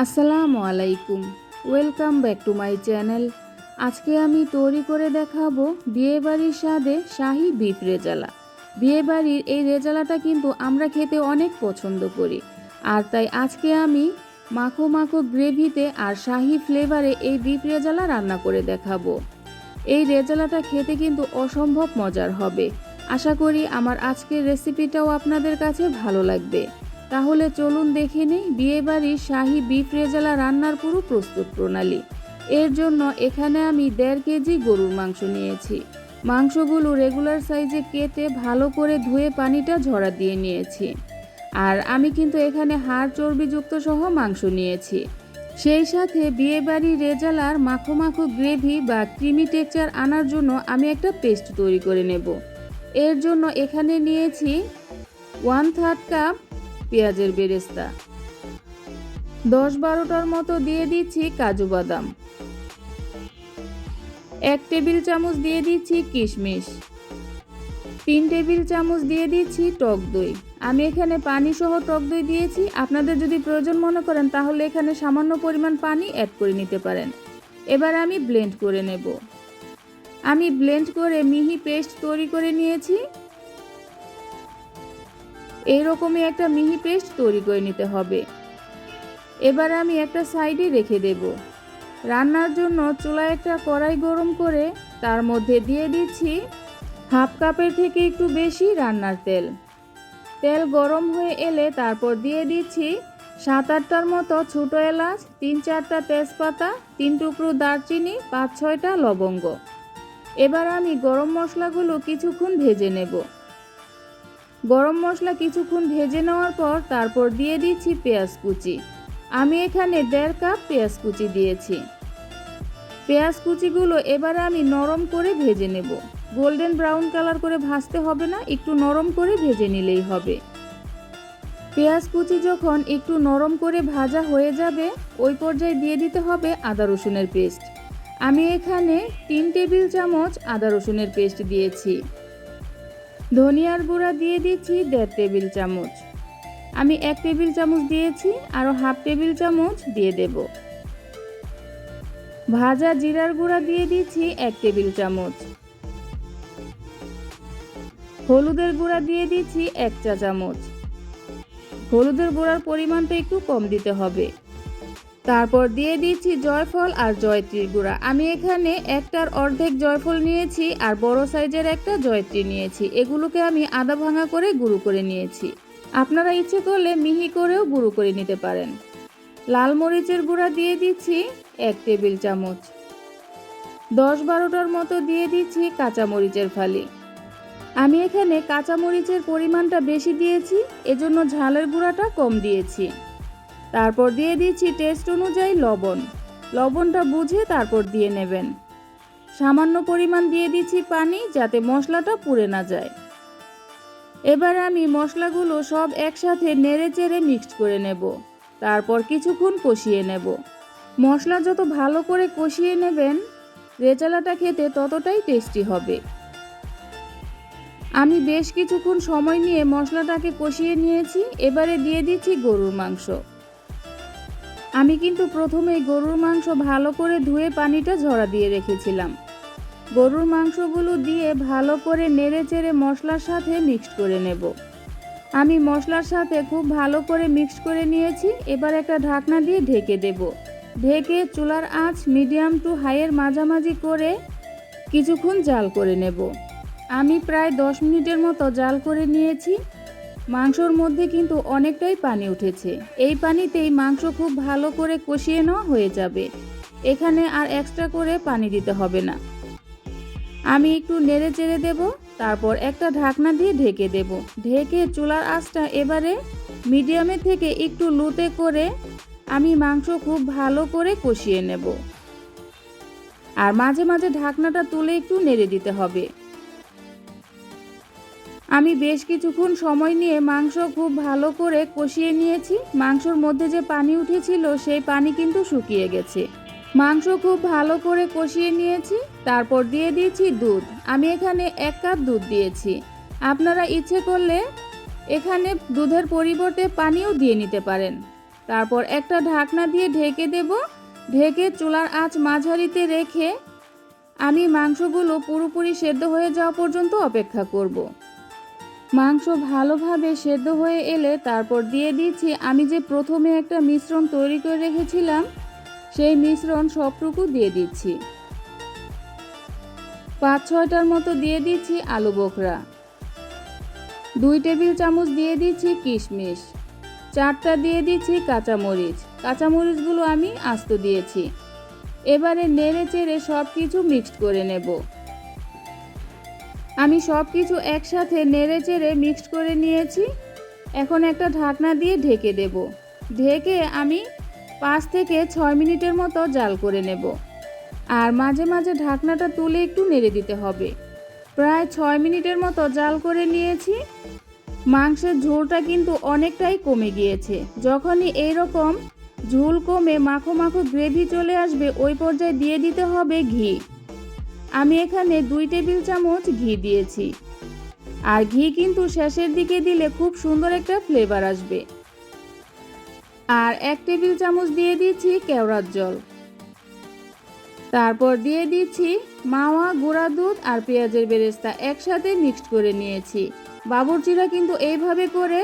আসসালামু আলাইকুম। Welcome back to my channel আজকে আমি তৈরি করে দেখাবো বিয়েবাড়ির স্বাদে শাহি বিফ রেজালা। বিয়েবাড়ির এই রেজালাটা কিন্তু আমরা খেতে অনেক পছন্দ করি। আর তাই আজকে আমি মাখো মাখো গ্রেভিতে আর শাহি ফ্লেভারে এই বিফ রেজালা রান্না করে দেখাবো। এই রেজালাটা খেতে কিন্তু অসম্ভব মজার হবে। আশা করি আমার আজকের রেসিপিটাও আপনাদের কাছে ভালো লাগবে। তাহলে চলুন দেখে নিই বিয়েবাড়ির শাহি বিফ রেজালা রান্নার পুরো প্রস্তুত প্রণালী। এর জন্য এখানে আমি দেড় কেজি গরুর মাংস নিয়েছি। মাংসগুলো রেগুলার সাইজে কেটে ভালো করে ধুয়ে পানিটা ঝরা দিয়ে নিয়েছি। আর আমি কিন্তু এখানে হাড় চর্বিযুক্ত সহ মাংস নিয়েছি। সেই সাথে বিয়েবাড়ি রেজালার মাখো মাখো গ্রেভি বা ক্রিমি টেক্সচার আনার জন্য আমি একটা পেস্ট তৈরি করে নেব। এর জন্য এখানে নিয়েছি ওয়ান থার্ড কাপ পেঁয়াজের বেরেস্তা। দশ বারোটার মতো দিয়ে দিচ্ছি কাজু বাদাম। এক টেবিল চামচ দিয়ে দিচ্ছি কিশমিশ। তিন টেবিল চামচ দিয়ে দিচ্ছি টক দই। আমি এখানে পানি সহ টক দই দিয়েছি। আপনাদের যদি প্রয়োজন মনে করেন, তাহলে এখানে সামান্য পরিমাণ পানি অ্যাড করে নিতে পারেন। এবার আমি ব্লেন্ড করে নেব। আমি ব্লেন্ড করে মিহি পেস্ট তৈরি করে নিয়েছি। এইরকমই একটা মিহি পেস্ট তৈরি করে নিতে হবে। এবার আমি একটা সাইডে রেখে দেব। রান্নার জন্য চুলায় একটা কড়াই গরম করে তার মধ্যে দিয়ে দিচ্ছি হাফ কাপের থেকে একটু বেশি রান্নার তেল। তেল গরম হয়ে এলে তারপর দিয়ে দিচ্ছি সাত আটটার মতো ছোটো এলাচ, তিন চারটা তেজপাতা, তিন টুকরো দারচিনি, পাঁচ ছয়টা লবঙ্গ। এবার আমি গরম মশলাগুলো কিছুক্ষণ ভেজে নেব। গরম মশলা কিছুক্ষণ ভেজে নেওয়ার পর তারপর দিয়ে দিচ্ছি পেঁয়াজ কুচি। আমি এখানে দেড় কাপ পেঁয়াজ কুচি দিয়েছি। পেঁয়াজ কুচিগুলো এবারে আমি নরম করে ভেজে নেব। গোল্ডেন ব্রাউন কালার করে ভাজতে হবে না, একটু নরম করে ভেজে নিলেই হবে। পেঁয়াজ কুচি যখন একটু নরম করে ভাজা হয়ে যাবে, ওই পর্যায়ে দিয়ে দিতে হবে আদা রসুনের পেস্ট। আমি এখানে তিন টেবিল চামচ আদা রসুনের পেস্ট দিয়েছি। ধনিয়ার গুঁড়া দিয়ে দিচ্ছি দেড় টেবিল চামচ। আমি এক টেবিল চামচ দিয়েছি, আরও হাফ টেবিল চামচ দিয়ে দেব। ভাজা জিরার গুঁড়া দিয়ে দিচ্ছি এক টেবিল চামচ। হলুদের গুঁড়া দিয়ে দিচ্ছি এক চা চামচ। হলুদের গুঁড়ার পরিমাণটা একটু কম দিতে হবে। তারপর দিয়ে দিচ্ছি জয়ফল আর জয়ত্রীর গুঁড়া। আমি এখানে একটার অর্ধেক জয়ফল নিয়েছি আর বড় সাইজের একটা জয়ত্রী নিয়েছি। এগুলোকে আমি আদা ভাঙা করে গুঁড়ো করে নিয়েছি। আপনারা ইচ্ছে করলে মিহি করেও গুঁড়ো করে নিতে পারেন। লাল মরিচের গুঁড়া দিয়ে দিচ্ছি এক টেবিল চামচ। দশ বারোটার মতো দিয়ে দিচ্ছি কাঁচা মরিচের ফালি। আমি এখানে কাঁচা মরিচের পরিমাণটা বেশি দিয়েছি, এজন্য ঝালের গুঁড়াটা কম দিয়েছি। তারপর দিয়ে দিচ্ছি টেস্ট অনুযায়ী লবণ। লবণটা বুঝে তারপর দিয়ে নেবেন। সামান্য পরিমাণ দিয়ে দিচ্ছি পানি যাতে মশলাটা পুড়ে না যায়। এবার আমি মশলাগুলো সব একসাথে নেড়ে চেড়ে মিক্সড করে নেব। তারপর কিছুক্ষণ কষিয়ে নেব। মশলা যত ভালো করে কষিয়ে নেবেন, রেচালাটা খেতে ততটাই টেস্টি হবে। আমি বেশ কিছুক্ষণ সময় নিয়ে মশলাটাকে কষিয়ে নিয়েছি। এবারে দিয়ে দিচ্ছি গরুর মাংস। আমি কিন্তু প্রথমেই গরুর মাংস ভালো করে ধুয়ে পানিটা ঝরা দিয়ে রেখেছিলাম। গরুর মাংসগুলো দিয়ে ভালো করে নেড়ে চেড়ে মশলার সাথে মিক্সড করে নেব। আমি মশলার সাথে খুব ভালো করে মিক্সড করে নিয়েছি, এবার একটা ঢাকনা দিয়ে ঢেকে দেব। ঢেকে চুলার আঁচ মিডিয়াম টু হাইয়ের মাঝামাঝি করে কিছুক্ষণ জাল করে নেব। আমি প্রায় দশ মিনিটের মতো জাল করে নিয়েছি। মাংসর মধ্যে কিন্তু অনেকটাই পানি উঠেছে। এই পানিতেই মাংস খুব ভালো করে কষিয়ে নেওয়া হয়ে যাবে। এখানে আর এক্সট্রা করে পানি দিতে হবে না। আমি একটু নেড়ে চেড়ে দেব, তারপর একটা ঢাকনা দিয়ে ঢেকে দেব। ঢেকে চুলার আঁচটা এবারে মিডিয়ামের থেকে একটু লুতে করে আমি মাংস খুব ভালো করে কষিয়ে নেব। আর মাঝে মাঝে ঢাকনাটা তুলে একটু নেড়ে দিতে হবে। আমি বেশ কিছুক্ষণ সময় নিয়ে মাংস খুব ভালো করে কষিয়ে নিয়েছি। মাংসর মধ্যে যে পানি উঠেছিল, সেই পানি কিন্তু শুকিয়ে গেছে। মাংস খুব ভালো করে কষিয়ে নিয়েছি, তারপর দিয়ে দিয়েছি দুধ। আমি এখানে এক কাপ দুধ দিয়েছি। আপনারা ইচ্ছে করলে এখানে দুধের পরিবর্তে পানিও দিয়ে নিতে পারেন। তারপর একটা ঢাকনা দিয়ে ঢেকে দেব। ঢেকে চুলার আঁচ মাঝারিতে রেখে আমি মাংসগুলো পুরোপুরি সেদ্ধ হয়ে যাওয়া পর্যন্ত অপেক্ষা করব। মাংস ভালোভাবে সেদ্ধ হয়ে এলে তারপর দিয়ে দিচ্ছি। আমি যে প্রথমে একটা মিশ্রণ তৈরি করে রেখেছিলাম, সেই মিশ্রণ সবটুকু দিয়ে দিচ্ছি। পাঁচ ছয়টার মতো দিয়ে দিচ্ছি আলু বোখরা। দুই টেবিল চামচ দিয়ে দিচ্ছি কিশমিশ। চারটা দিয়ে দিচ্ছি কাঁচামরিচ। কাঁচামরিচগুলো আমি আস্ত দিয়েছি। এবারে নেড়ে চেড়ে সব কিছু মিক্সড করে নেব। আমি সব কিছু একসাথে নেড়ে চেড়ে মিক্সড করে নিয়েছি। এখন একটা ঢাকনা দিয়ে ঢেকে দেব। ঢেকে আমি পাঁচ থেকে ছয় মিনিটের মতো জাল করে নেব। আর মাঝে মাঝে ঢাকনাটা তুলে একটু নেড়ে দিতে হবে। প্রায় ছয় মিনিটের মতো জাল করে নিয়েছি। মাংসের ঝোলটা কিন্তু অনেকটাই কমে গিয়েছে। যখনই এই রকম ঝোল কমে মাখো মাখো গ্রেভি চলে আসবে, ওই পর্যায়ে দিয়ে দিতে হবে ঘি। আমি এখানে দুই টেবিল চামচ ঘি দিয়েছি। আর ঘি কিন্তু শেষের দিকে দিলে খুব সুন্দর একটা ফ্লেভার আসবে। আর এক টেবিল চামচ দিয়ে দিচ্ছি কেওড়ার জল। তারপর দিয়ে দিচ্ছি মাওয়া, গুঁড়া দুধ আর পেঁয়াজের বেরেস্তা একসাথে মিক্সড করে নিয়েছি। বাবুর্চিরা কিন্তু এইভাবে করে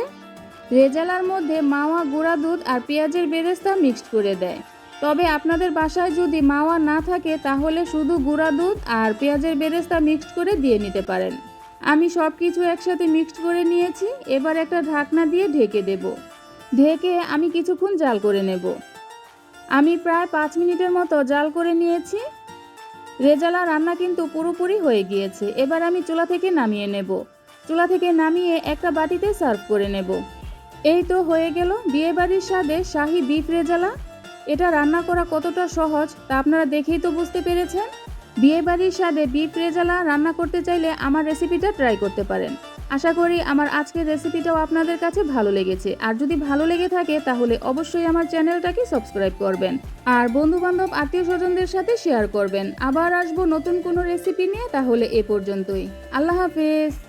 রেজালার মধ্যে মাওয়া, গুঁড়া দুধ আর পেঁয়াজের বেরেস্তা মিক্সড করে দেয়। তবে আপনাদের বাসায় যদি মাওয়া না থাকে, তাহলে শুধু গুঁড়া দুধ আর পেঁয়াজের বেরেস্তা মিক্সড করে দিয়ে নিতে পারেন। আমি সব কিছু একসাথে মিক্সড করে নিয়েছি, এবার একটা ঢাকনা দিয়ে ঢেকে দেব। ঢেকে আমি কিছুক্ষণ জাল করে নেব। আমি প্রায় পাঁচ মিনিটের মতো জাল করে নিয়েছি। রেজালা রান্না কিন্তু পুরোপুরি হয়ে গিয়েছে। এবার আমি চুলা থেকে নামিয়ে নেব। চুলা থেকে নামিয়ে একটা বাটিতে সার্ভ করে নেব। এই তো হয়ে গেল। বিয়েবাড়ির স্বাদে শাহি বিফ রেজালা। এটা রান্না করা কতটা সহজ, তা আপনারা দেখেই তো বুঝতে পেরেছেন। বিয়েবাড়ির স্বাদে বিফ রেজালা রান্না করতে চাইলে আমার রেসিপিটা ট্রাই করতে পারেন। আশা করি আমার আজকের রেসিপিটাও আপনাদের কাছে ভালো লেগেছে। আর যদি ভালো লেগে থাকে, তাহলে অবশ্যই আমার চ্যানেলটাকে সাবস্ক্রাইব করবেন। আর বন্ধু বান্ধব আত্মীয় স্বজনদের সাথে শেয়ার করবেন। আবার আসব নতুন কোনো রেসিপি নিয়ে, তাহলে এ পর্যন্তই। আল্লাহ হাফেজ।